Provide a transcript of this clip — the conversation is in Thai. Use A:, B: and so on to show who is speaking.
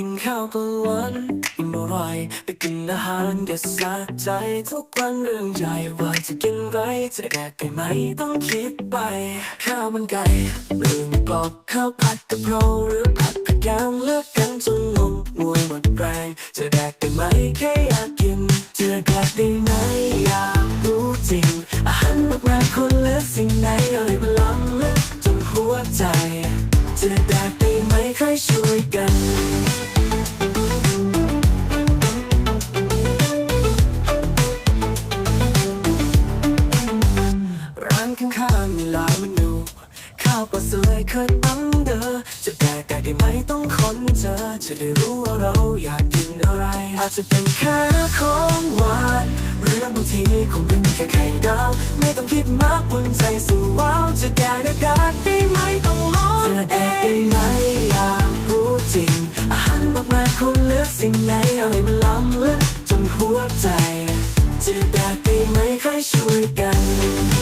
A: กินข้าวกลางวันอิ่มอร่อยไปกินอาหารเด็ดสะใจทุกวันเรื่องใหญ่ว่าจะกินไรจะแดกไปไหมต้องคิดไป ข้าวมันไก่หรือไม่บอกข้าวผัดกะเพราหรือผัดผักยางเลือกกันจนงงงวยหมดแรงจะแดกไปไหมแค่อยากกินจะแดกได้ไหมอยากรู้จริง อาหารมากมายคนเลือกสิ่งไหนอะไรพลังเลือกจนหัวใจ จะแดกได้ ข้างๆมีหลายเมนูข้าวปลาสวยเคยอังเดอจะแดกได้ไหมต้องค้นเจอ จะได้รู้ว่าเราอยากกินอะไร อาจจะเป็นแค่ของหวานหรือบางทีคงเป็นแค่ไข่ดาว ไม่ต้องคิดมากบนใจสู่ว้าวจะแดกได้ได้ไหมต้องลองจะแดกได้ไหมอยากรู้จริง อาหารมากมายคุณเลือกสิ่งไหนอะไรมันล้ำลึกจนหัวใจ จะแดกได้ไหมใครช่วยกัน